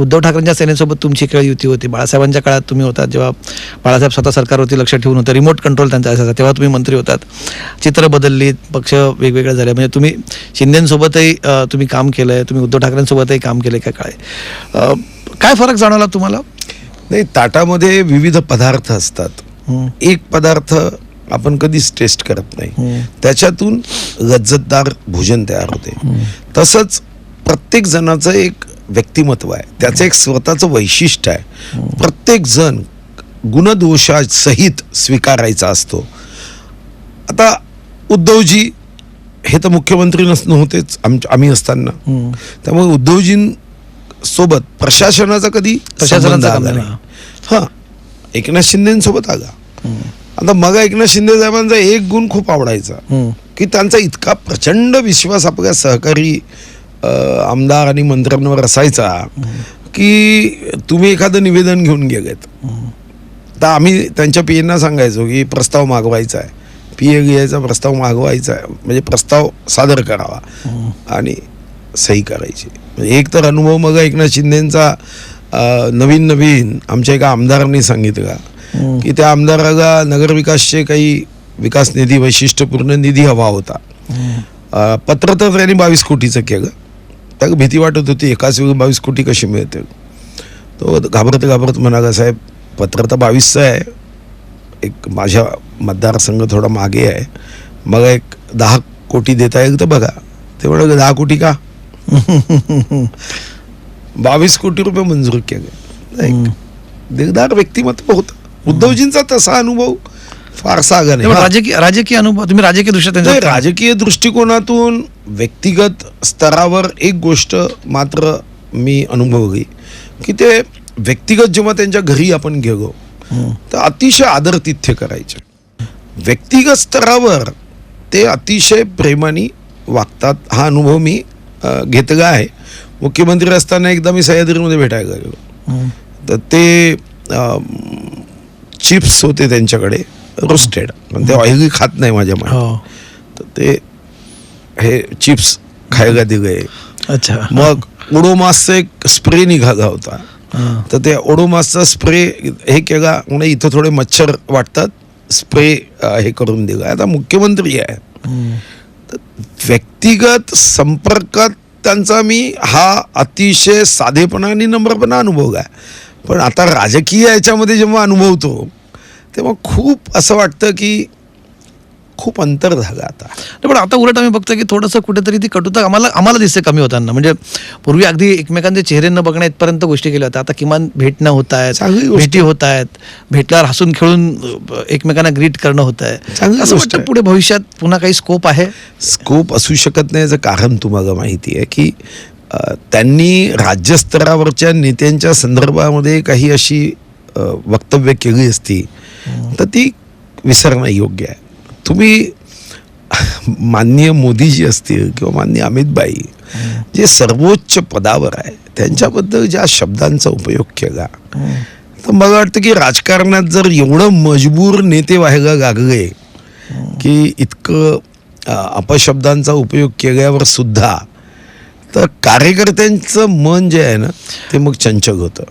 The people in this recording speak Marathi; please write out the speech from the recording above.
उद्धव ठाकरेंच्या सेनेसोबत तुमची खेळ युती होती. बाळासाहेबांच्या काळात तुम्ही होतात जेव्हा बाळासाहेब स्वतः सरकारवरती लक्ष ठेवून होतं. रिमोट कंट्रोल त्यांचा असायचा. तेव्हा तुम्ही मंत्री होतात. चित्र बदलली पक्ष वेगवेगळे झाले. म्हणजे तुम्ही शिंदेसोबतही तुम्ही काम केलं आहे तुम्ही उद्धव ठाकरेंसोबतही काम केलं आहे काय? काय अ, काय फरक जाणवला तुम्हाला? नाही ताटामध्ये विविध पदार्थ असतात. एक पदार्थ आपण कधीच टेस्ट करत नाही. त्याच्यातून लज्जतदार भोजन तयार होते. तसंच प्रत्येक जणाचं एक व्यक्तिमत्व आहे. त्याचं एक स्वतःचं वैशिष्ट्य आहे. प्रत्येक जण गुणदोषासहित स्वीकारायचा असतो. आता उद्धवजी हे तर मुख्यमंत्री नस नव्हतेच आम आम्ही असताना. त्यामुळे उद्धवजीं सोबत प्रशासनाचा कधी प्रशासनाचा हा एकनाथ शिंदेसोबत आला. आता मग एकनाथ शिंदे साहेबांचा एक गुण खूप आवडायचा. की त्यांचा इतका प्रचंड विश्वास आपल्या सहकारी आमदार आणि मंत्र्यांवर असायचा की तुम्ही एखादं निवेदन घेऊन गेलेत. तर आम्ही त्यांच्या पी एना सांगायचो की प्रस्ताव मागवायचा आहे. पी ए घ्यायचा प्रस्ताव मागवायचा आहे. म्हणजे प्रस्ताव सादर करावा आणि सही करायची. म्हणजे एक तर अनुभव मग एकनाथ शिंदेचा नवीन नवीन आमच्या एका आमदारांनी सांगितलं की त्या आमदाराला नगरविकासचे काही विकास निधी वैशिष्ट्यपूर्ण निधी हवा होता. पत्र तर त्यांनी बावीस कोटीचं केलं. त्याला भीती वाटत होती एकाच वेळी बावीस कोटी कशी मिळतील? तो घाबरत घाबरत म्हणाला साहेब पत्र तर बावीसचं आहे. एक माझ्या मतदारसंघ थोडा मागे आहे. मग एक दहा कोटी देता येईल तर बघा. ते म्हणाले दहा कोटी का? बावीस कोटी रुपये मंजूर केले. दिलदार व्यक्तिमत्व होतं. उद्धवजींचा तसा अनुभव फारसा आगा नाही. राजकीय राजकीय अनुभव तुम्ही राजकीय दृष्ट्या राजकीय दृष्टिकोनातून व्यक्तिगत स्तरावर एक गोष्ट मात्र मी अनुभवली की ते व्यक्तिगत जेव्हा त्यांच्या घरी आपण गेलो तर अतिशय आदरातिथ्य करायचे. व्यक्तिगत स्तरावर ते अतिशय प्रेमाने वागतात हा अनुभव मी घेतला आहे. मुख्यमंत्री असताना एकदा मी सह्याद्रीमध्ये भेटायला गेलो. तर ते चिप्स होते त्यांच्याकडे रोस्टेड. पण ते ऑइली खात नाही माझ्या हो. तर ते हे चिप्स खायला दिले. अच्छा. मग ओडोमासचा एक स्प्रे निघाला होता. तर त्या ओडोमासचा स्प्रे हे केला म्हणजे इथं थोडे मच्छर वाटतात स्प्रे हे करून दिला. आता मुख्यमंत्री आहे. व्यक्तिगत संपर्कात त्यांचा मी हा अतिशय साधेपणा आणि नम्रपणा अनुभव आहे. पण आता राजकीय याच्यामध्ये जेव्हा अनुभवतो तेव्हा खूप असं वाटतं की खूप अंतर झालं आता. पण आता उलट आम्ही बघतो की थोडंसं कुठेतरी ती कटुता आम्हाला आम्हाला दिसते कमी होताना. म्हणजे पूर्वी अगदी एकमेकांचे चेहरे न बघण्या इथपर्यंत गोष्टी केल्या होत्या. आता किमान भेटणं होत आहेत चांगली गोष्ट. भेटी होत आहेत. भेटल्यावर हसून खेळून एकमेकांना ग्रीट करणं होत आहे. असं वाटतं. पुढे भविष्यात पुन्हा काही स्कोप आहे? स्कोप असू शकत नाही याचं कारण तुम्हाला माहिती आहे की त्यांनी राज्यस्तरावरच्या नेत्यांच्या संदर्भामध्ये काही अशी वक्तव्य केली असती तर ती विसरणं योग्य आहे. तुम्ही माननीय मोदीजी असतील किंवा माननीय अमितबाई जे सर्वोच्च पदावर आहे त्यांच्याबद्दल ज्या शब्दांचा उपयोग केला तर मला वाटतं की राजकारणात जर एवढं मजबूर नेते व्हायला लागले की इतकं अपशब्दांचा उपयोग केल्यावर सुद्धा तर कार्यकर्त्यांचं मन जे आहे ना ते मग चंचल होतं.